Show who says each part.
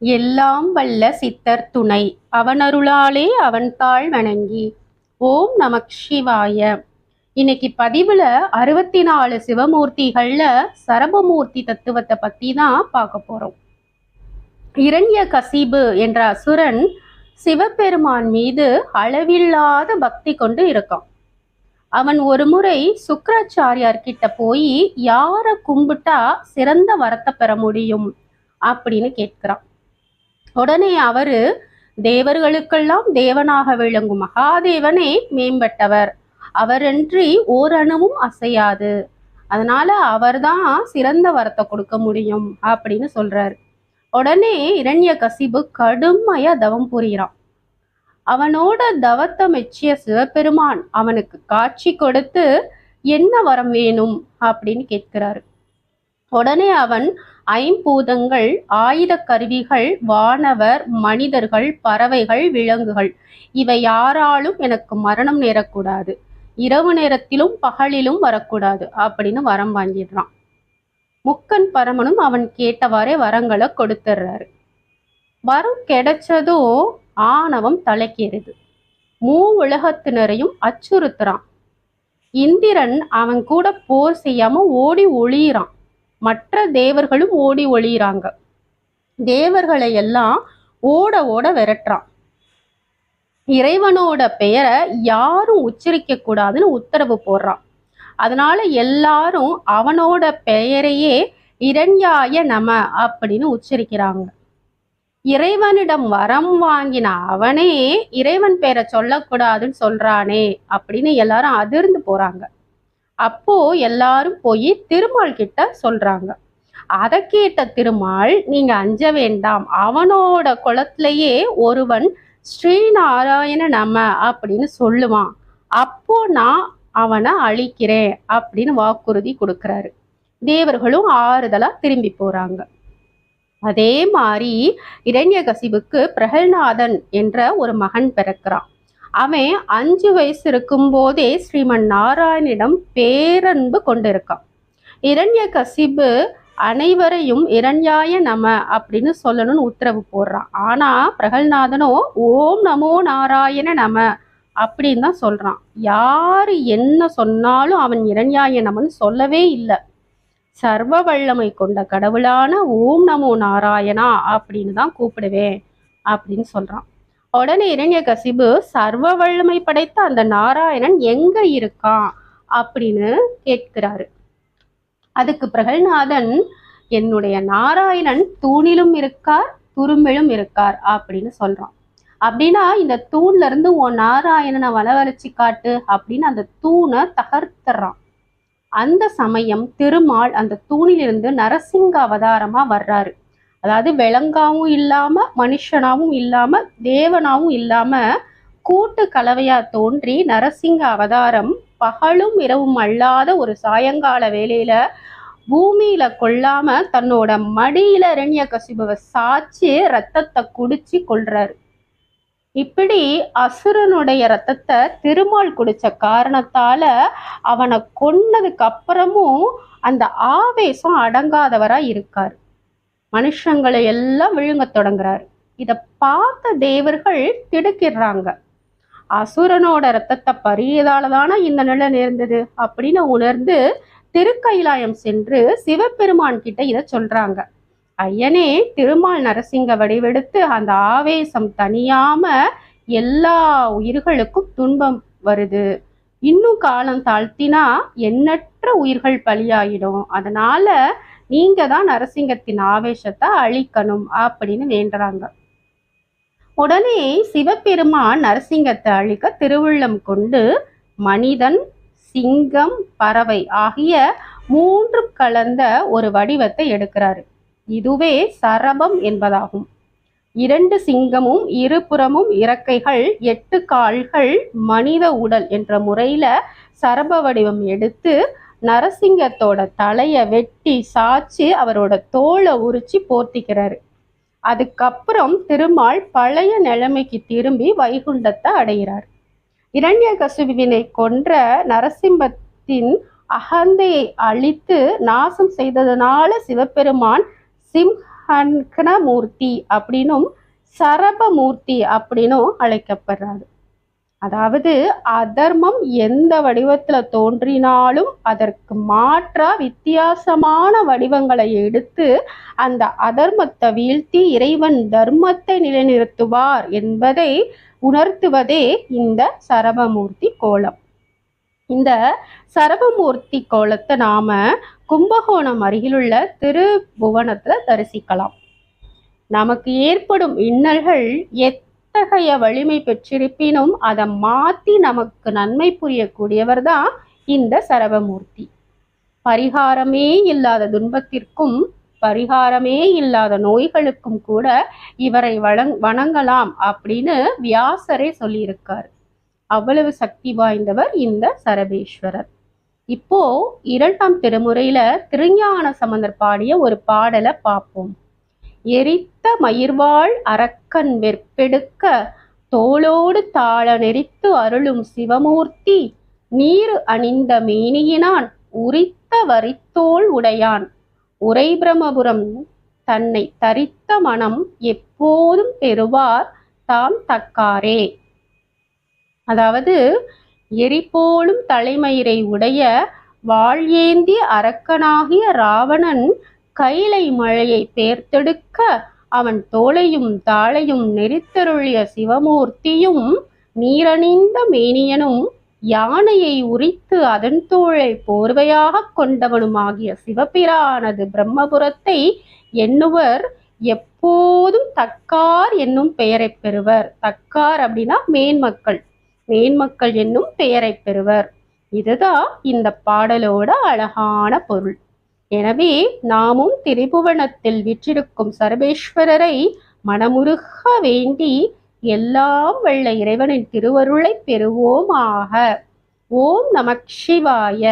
Speaker 1: எல்லாம் வல்ல சித்தர் துணை. அவனருளாலே அவன் தாழ் வணங்கி. ஓம் நமக் சிவாய. இன்னைக்கு பதிவுல அறுபத்தி நாலு சிவமூர்த்திகள்ல சரபமூர்த்தி தத்துவத்தை பத்தி தான் பார்க்க போறோம். இரண்ய கசிபு என்ற அசுரன் சிவபெருமான் மீது அளவில்லாத பக்தி கொண்டு இருக்கான். அவன் ஒரு முறை சுக்கராச்சாரியார்கிட்ட போய் யாரை கும்பிட்டா சிறந்த வரத்தை பெற முடியும்? அப்படின்னு கேட்கிறான். உடனே அவரு தேவர்களுக்கெல்லாம் தேவனாக விளங்கும் மகாதேவனே மேம்பட்டவர். அவரன்றி ஓரணுவும் அசையாது. அதனால அவர்தான் சிறந்த வரத்தை கொடுக்க முடியும் அப்படின்னு சொல்றாரு. உடனே இரண்ய கசிபு கடுமையா தவம் புரிகிறான் அவனோட தவத்தை மெச்சிய சிவபெருமான் அவனுக்கு காட்சி கொடுத்து என்ன வரம் வேணும்? அப்படின்னு கேட்கிறாரு. உடனே அவன் ஐம்பூதங்கள் ஆயுத கருவிகள் வானவர் மனிதர்கள் பறவைகள் விலங்குகள் இவை யாராலும் எனக்கு மரணம் நேரக்கூடாது. இரவு நேரத்திலும் பகலிலும் வரக்கூடாது அப்படின்னு வரம் வாங்கிடுறான். முக்கன் பரமனும் அவன் கேட்டவாறே வரங்களை கொடுத்துட்றாரு. வரம் கிடைச்சதும் ஆணவம் தலைக்கேறுது. மூ உலகத்தினரையும் அச்சுறுத்துறான். இந்திரன் அவன் கூட போர் செய்யாம ஓடி ஒளியிறான். மற்ற தேவர்களும் ஓடி ஒளியிறாங்க. தேவர்களை எல்லாம் ஓட ஓட விரட்டுறான். இறைவனோட பெயரை யாரும் உச்சரிக்க கூடாதுன்னு உத்தரவு போடுறான். அதனால எல்லாரும் அவனோட பெயரையே இரண்யாய நம அப்படின்னு உச்சரிக்கிறாங்க. இறைவனிடம் வரம் வாங்கின அவனே இறைவன் பெயரை சொல்லக்கூடாதுன்னு சொல்றானே அப்படின்னு எல்லாரும் அதிர்ந்து போறாங்க. அப்போ எல்லாரும் போய் திருமால் கிட்ட சொல்றாங்க. அதை கேட்ட திருமால் நீங்க அஞ்ச வேண்டாம். அவனோட குளத்திலேயே ஒருவன் ஸ்ரீநாராயண நம அப்படின்னு சொல்லுவான். அப்போ நான் அவனை அழிக்கிறேன் அப்படின்னு வாக்குறுதி கொடுக்கிறாரு. தேவர்களும் ஆறுதலா திரும்பி போறாங்க. அதே மாதிரி இரண்யகசிவுக்கு பிரகல்நாதன் என்ற ஒரு மகன் பிறக்கிறான். அவன் அஞ்சு வயசு இருக்கும்போதே ஸ்ரீமன் நாராயணிடம் பேரன்பு கொண்டிருக்கான். இரண்ய கசிபு அனைவரையும் இரண்யாய நம அப்படின்னு சொல்லணும்னு உத்தரவு போடுறான். ஆனா பிரகல்நாதனோ ஓம் நமோ நாராயண நம அப்படின்னு தான் சொல்றான். யாரு என்ன சொன்னாலும் அவன் இரண்யாய நமன்னு சொல்லவே இல்லை. சர்வ வல்லமை கொண்ட கடவுளான ஓம் நமோ நாராயணா அப்படின்னு தான் கூப்பிடுவேன் அப்படின்னு சொல்றான். உடனே இரண்ய கசிபு சர்வ வல்லமை படைத்த அந்த நாராயணன் எங்க இருக்கான்? அப்படின்னு கேட்கிறாரு. அதுக்கு பிரகல்நாதன் என்னுடைய நாராயணன் தூணிலும் இருக்கார் துரும்பிலும் இருக்கார் அப்படின்னு சொல்றான். அப்படின்னா இந்த தூண்ல இருந்து உன் நாராயணனை வளவழைச்சி காட்டு அப்படின்னு அந்த தூணை தகர்த்துறான். அந்த சமயம் திருமால் அந்த தூணிலிருந்து நரசிங்க அவதாரமா வர்றாரு. அதாவது விலங்காவும் இல்லாமல் மனுஷனாகவும் இல்லாமல் தேவனாகவும் இல்லாமல் கூட்டு கலவையா தோன்றி நரசிங்க அவதாரம் பகலும் இரவும் அல்லாத ஒரு சாயங்கால வேலையில் பூமியில கொல்லாம தன்னோட மடியில இரண்ய கசிபுவை சாய்ச்சி ரத்தத்தை குடிச்சு கொள்றாரு. இப்படி அசுரனுடைய ரத்தத்தை திருமால் குடிச்ச காரணத்தால அவனை கொன்னதுக்கு அப்புறமும் அந்த ஆவேசம் அடங்காதவரா இருக்கார். மனுஷங்களை எல்லாம் விழுங்க தொடங்குறாரு. இதை பார்த்த தேவர்கள் திடுக்கிடுறாங்க. அசுரனோட ரத்தத்தை பரியதால தானே இந்த நிலை நேர்ந்தது அப்படின்னு உணர்ந்து திருக்கைலாயம் சென்று சிவபெருமான் கிட்ட இத சொல்றாங்க. ஐயனே திருமால் நரசிங்க வடிவெடுத்து அந்த ஆவேசம் தனியாம எல்லா உயிர்களுக்கும் துன்பம் வருது. இன்னும் காலம் தாழ்த்தினா எண்ணற்ற உயிர்கள் பலியாயிடும். அதனால நீங்க தான் நரசிங்கத்தின் ஆவேசத்தை அழிக்கணும் அப்படின்னு வேண்டுறாங்க. உடனே சிவபெருமான் நரசிங்கத்தை அழிக்க திருவுள்ளம் கொண்டு மனிதன் சிங்கம் பறவை ஆகிய மூன்று கலந்த ஒரு வடிவத்தை எடுக்கிறாரு. இதுவே சரபம் என்பதாகும். இரண்டு சிங்கமும் இருபுறமும் இறக்கைகள் எட்டு கால்கள் மனித உடல் என்ற முறையில சரப வடிவம் எடுத்து நரசிங்கத்தோட தலையை வெட்டி சாய்ச்சி அவரோட தோலை உரிச்சு போர்த்திக்கிறாரு. அதுக்கப்புறம் திருமால் பழைய நிலைமைக்கு திரும்பி வைகுண்டத்தை அடைகிறார். இரண்ய கசுவினை கொன்ற நரசிம்மத்தின் அகந்தையை அழித்து நாசம் செய்ததனால சிவபெருமான் சிம்ஹன்கணமூர்த்தி அப்படின்னும் சரபமூர்த்தி அப்படின்னும் அழைக்கப்படுறாரு. அதாவது அதர்மம் எந்த வடிவத்துல தோன்றினாலும் அதற்கு மாற்றா வித்தியாசமான வடிவங்களை எடுத்து அந்த அதர்மத்தை வீழ்த்தி இறைவன் தர்மத்தை நிலைநிறுத்துவார் என்பதை உணர்த்துவதே இந்த சரபமூர்த்தி கோலம். இந்த சரபமூர்த்தி கோலத்தை நாம கும்பகோணம் அருகிலுள்ள திருபுவனத்தில் தரிசிக்கலாம். நமக்கு ஏற்படும் இன்னல்கள் எத் எத்தகைய வலிமை பெற்றிருப்பினும் அதை மாத்தி நமக்கு நன்மை புரியக்கூடியவர் தான் இந்த சரவமூர்த்தி. பரிகாரமே இல்லாத துன்பத்திற்கும் பரிகாரமே இல்லாத நோய்களுக்கும் கூட இவரை வணங் வணங்கலாம் அப்படின்னு வியாசரே சொல்லியிருக்கார். அவ்வளவு சக்தி வாய்ந்தவர் இந்த சரபேஸ்வரர். இப்போ இரண்டாம் திருமுறையில திருஞான சம்பந்தர் பாடிய ஒரு பாடலை பார்ப்போம். எரித்த மயிர்வாள் அரக்கன் வெற்பெடுக்க தோளோடு தாள நெறித்து அருளும் சிவமூர்த்தி நீர் அணிந்த மேனியினான் உரித்த வரித்தோள் உடையான். உரை பிரமபுரம் தன்னை தரித்த மனம் எப்போதும் பெறுவார் தாம் தக்காரே. அதாவது எரிபோலும் தலைமயிரை உடைய வாழ் ஏந்திய அரக்கனாகிய ராவணன் கைலை மழையை பேர்த்தெடுக்க அவன் தோளையும் தாளையும் நெறித்தருளிய சிவமூர்த்தியும் நீரணிந்த மேனியனும் யானையை உரித்து அதன் தோளை போர்வையாக கொண்டவனுமாகிய சிவபிரானது பிரம்மபுரத்தை எண்ணுவர் எப்போதும் தக்கார் என்னும் பெயரை பெறுவர். தக்கார் அப்படின்னா மேன்மக்கள். மேன்மக்கள் என்னும் பெயரை பெறுவர். இதுதான் இந்த பாடலோட அழகான பொருள். எனவே நாமும் திரிபுவனத்தில் விற்றிருக்கும் சர்வேஸ்வரரை மனமுருக வேண்டி எல்லாம் வல்ல இறைவனின் திருவருளை பெறுவோமாக. ஓம் நமக் சிவாய